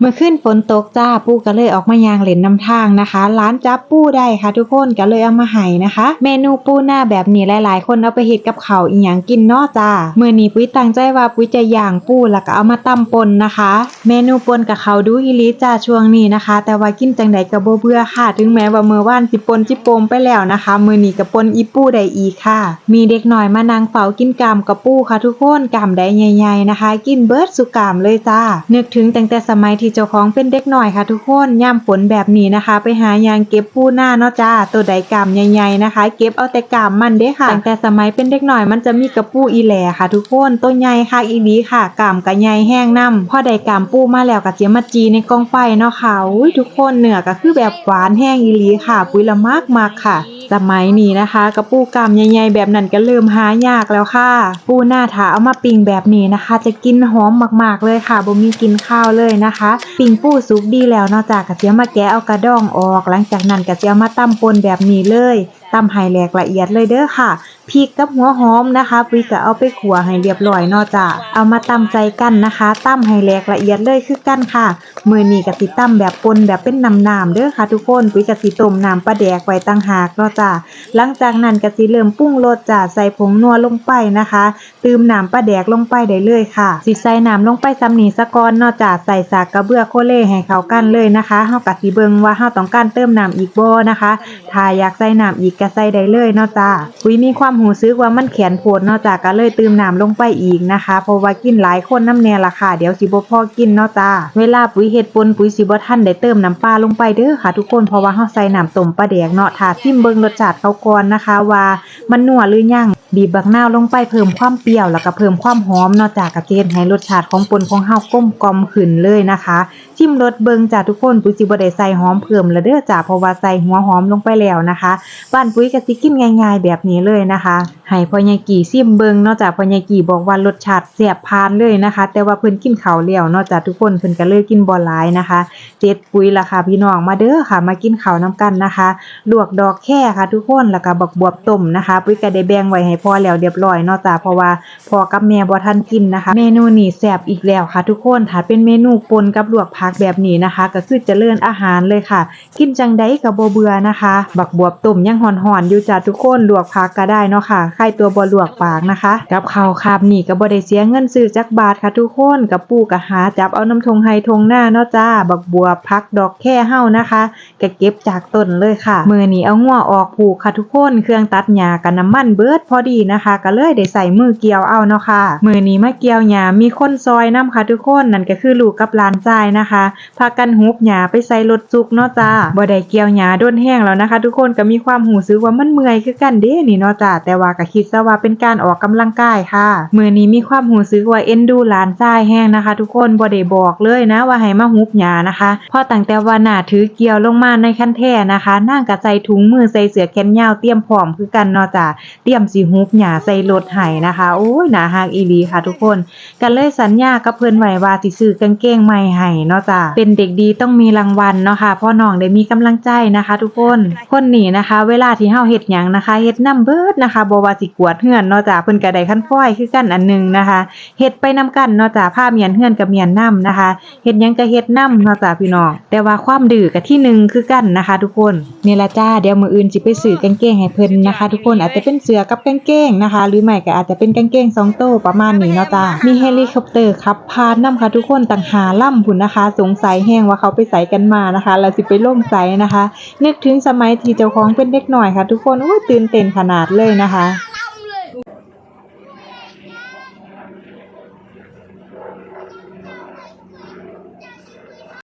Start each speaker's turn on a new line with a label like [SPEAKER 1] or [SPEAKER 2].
[SPEAKER 1] เมื่อขึ้นฝนตกจ้าปูก็เลยออกมายางเล่นน้ำทางนะคะ ร้านจับปูได้ค่ะทุกคนก็เลยเอามาให้นะคะ เมนูปูหน้าแบบนี้หลายๆ คนเอาไปเฮ็ดกับเขาอีหยังกินนาะจ้ามื้อนี้ปุ้ยตั้งใจว่าปุ้ยจะย่างปูแล้วก็เอามาตำปนนะคะ เมนูปนกับเขาดูอีหลีจ้าช่วงนี้นะคะ แต่ว่ากินจังใดก็บ่เบื่อค่ะ ถึงแม้ว่าเมื้อวานสิปนจิโปมไปแล้วนะคะ มื้อนี้ก็ปนอีปูได้อีค่ะ มีเด็กหน้อยมานั่งเฝ้ากินกามกับปูค่ะทุกคนกามได้ใหญ่ๆนะคะ กินเบิร์ดสุกามเลยจ้านึกถึงตั้งแต่สมัยที่เจ้าของเป็นเด็กหน้อยค่ะทุกคนย่ามฝนแบบนี้นะคะ ไปหายางเก็บปูหน้าเนาะจ้าตัวใดกามใหญ่ๆนะคะ เก็บเอาแต่กามมันเด้ค่ะตั้งแต่สมัยเป็นเด็กหน้อยมันจะมีกระปูอีแหล่ค่ะ ทุกคนตัวใหญ่ค่ะอีหลีค่ะกามกะใหญ่แห้งน้ำพอได้กามปูมาแล้วก็เจียมาจีในกองไฟเนาะค่ะอุ้ยทุกคนเนื้อก็คือแบบหวานแห้งอีลีค่ะ ปุยละมากมากค่ะ สมัยนี้นะคะ กระปูกามใหญ่ๆแบบนั้นก็เริ่มหายากแล้วค่ะ ปูหน้าถาเอามาปิ้งแบบนี้นะคะ จะกินหอมมากๆเลยค่ะบ่มีกินข้าวเลยนะคะ ปิ้งปูสุกดีแล้วนอกจากกระเทียมมาแกะเอากระดองออก หลังจากนั้นกระเทียมมาตำปนแบบนี้เลยตำให้แหลกละเอียดเลยเด้อค่ะ พริกกับหัวหอมนะคะปุ้ยก็เอาไปขัวให้เรียบร้อยเนอกจากเอามาตำใจกันนะคะตำให้แหลกละเอียดเลยคือกันค่ะมือนี้กะสิตำแบบปนแบบเป็นน้ำๆเด้อค่ะ ทุกคนปุ้ยกะสิต้มน้ำปลาแดกไว้ตั้งหากเนาะจ้ะหลังจากนั้นกะสิเริ่มปรุงรสจ้ะใส่ผงนัวลงไปนะคะตืมน้ำปลาแดกลงไปได้เลยค่ะสิใส่น้ำลงไปซ้ำนี้ซะกอนเนาะจ้ะใส่สากกระเบื้อโคเล่ให้เข้ากันเลยนะคะเฮากะสิเบิงว่าเฮาต้องการเติมน้ำอีกบ่นะคะถ้าอยากใส่น้ำอีกก็ใส่ได้เลยเนาะจ้ะปุ้ยมีความหูซึกว่ามันแข็งโพดเนาะจ้ะก็เลยตืมน้ำลงไปอีกนะคะ เพราะว่ากินหลายคนน้ำแน่ล่ะค่ะ เดี๋ยวสิบ่พอกินเนาะจ้ะเวลาปุ๋ยเฮ็ดปนปุ๋ยสิบ่ทันได้เติมน้ำปลาลงไปเด้อค่ะ ทุกคนเพราะว่าเฮาใส่น้ำต้มปลาแดกเนาะถ้าซิมเบิ่งรสชาติเขาก่อนนะคะ ว่ามันนัวหรือยังบีบบักนาวลงไปเพิ่มความเปรี้ยวแล้วก็เพิ่มความหอมเนาะจ้ะกะเทศให้รสชาติของปนของเฮากลมกลมขึ้นเลยนะคะชิมรสเบิงจ้ะทุกคนปุ๋ยสิบ่ได้ใส่หอมเพิ่มแล้วเด้อจ้ะเพราะว่าใส่หัวหอมลงไปแล้วนะคะ บ้านปุ๋ยก็สิกินง่าย ๆ แบบนี้เลยนะคะ honrar ให้พ่อใหญ่กี่ซิมเบิงนอกจากพ่อใหญ่กี่บอกว่ารสชาติแซ่บพานเลยนะคะ แต่ว่าเพิ่นกินข้าวแล้วนอกจากทุกคนเพิ่นก็เลยกินบ่หลายนะคะ เจ็ดปุ๋ยล่ะค่ะพี่น้องมาเด้อค่ะ มากินข้าวนํกันนะคะ ลวกดอกแค่ค่ะ ทุกคนแล้วก็บักบวบต้มนะคะ ปุ๋ยก็ได้แบ่งไว้ให้พ่อแล้วเรียบร้อยนอกจากเพราะว่าพ่อกับแม่บ่ทันกินนะคะ เมนูนี้แซ่บอีกแล้วค่ะ ทุกคนถ้าเป็นเมนูปนกับลวกผักแบบนี้นะคะ ก็คือเจริญอาหารเลยค่ะ กินจังไดก็บ่เบื่อนะคะ บักบวบต้มยังหอนๆอยู่จ้ะทุกคนลวกผักก็ได้เนาะค่ะใครตัวบ่ลวกปากนะคะ กับข้าวคาบนี่ก็บ่ได้เสียเงินซื้อจักบาทค่ะทุกคนกับปู่ก็หาจับเอาน้ำทงไฮทงหน้าเนาะจ้า บักบัวบผักดอกแค่เฮานะคะก็เก็บจากต้นเลยค่ะมือนี้เอางัวออกผูกค่ะทุกคนเครื่องตัดหญ้ากับน้ำมันเบิดพอดีนะคะ ก็เลยได้ใส่มือเกี่ยวเอาเนาะค่ะมือนี้มาเกี่ยวหญ้ามีคนซอยนํค่ะทุกคนนั่นก็คือลูกกับหลานชายนะคะพากันหุบหญ้าไปใส่รถจุกเนาะจ้าบ่ได้เกี่ยวหญ้าด้นแห้งแล้วนะคะ ทุกคนก็มีความหูซึกว่ามันเมื่อยคือกันเด้นี่เนาะจ้าแต่ว่าก็คิดซะว่าเป็นการออกกำลังกายค่ะมือนี้มีความหูซึกว่าเอ็นดูหลานชายแห้งนะคะ ทุกคนบ่ได้บอกเลยนะว่าให้มาหุบหญ้านะคะพราะตั้งแต่ว่าหน้าถือเกี่ยวลงมาในคันแท้นะคะนางก็ใสถุงมือใส่เสื้อแขนยาวเตรียมพร้อมคือกันเนาะจ้าเตรียมสิหุบหญ้าใส่รถไห้นะคะ โอ้ยหนาฮักอีลีค่ะ ทุกคนก็เลยสัญญากับเพิ่นไว้ว่าสิซื้อกางเกงใหม่ให้เนาะจ้าเป็นเด็กดีต้องมีรางวัลเนาะค่ะพ่อน้องได้มีกำลังใจนะคะ ทุกคนคนนี้นะคะ เวลาที่เฮาเฮ็ดหยังนะคะเฮ็ดนํเบิดนะคะบ่ว่าสิกวดเฮือนเนาะจ้าเพิ่นก็ได้คันฟ้อยคือกันอันหนึงนะคะเฮ็ดไปนํกันเนาะจ้าผ้าเมียนเฮือนกับเมียนนํนะคะเฮ็ดหยังก็เฮ็ดนํเนาะจ้าพี่น้องแต่ว่าความดื้อกับที่หนึ่งคือกันนะคะ ทุกคนนี่ละจ้าเดี๋ยวมืออื่นสิไปซื้อกางเกงให้เพิ่นนะคะ ทุกคนอาจจะเป็นเสื้อกับกางเกงนะคะ หรือไม่ก็อาจจะเป็นกางเกงสองโต้ประมาณนี้เนาะจ้ามีเฮลิคอปเตอร์ขับผ่านนํค่ะทุกคนต่างหาล่ำพุ่นนะคะ สงสัยแฮงว่าเขาไปใส่กันมานะคะแล้วสิไปล่มใส่นะคะ นึกถึงสมัยที่เจ้าของเป็นเด็กหน่อยค่ะ ทุกคนโอ้ตื่นเต้นขนาดเลยนะคะ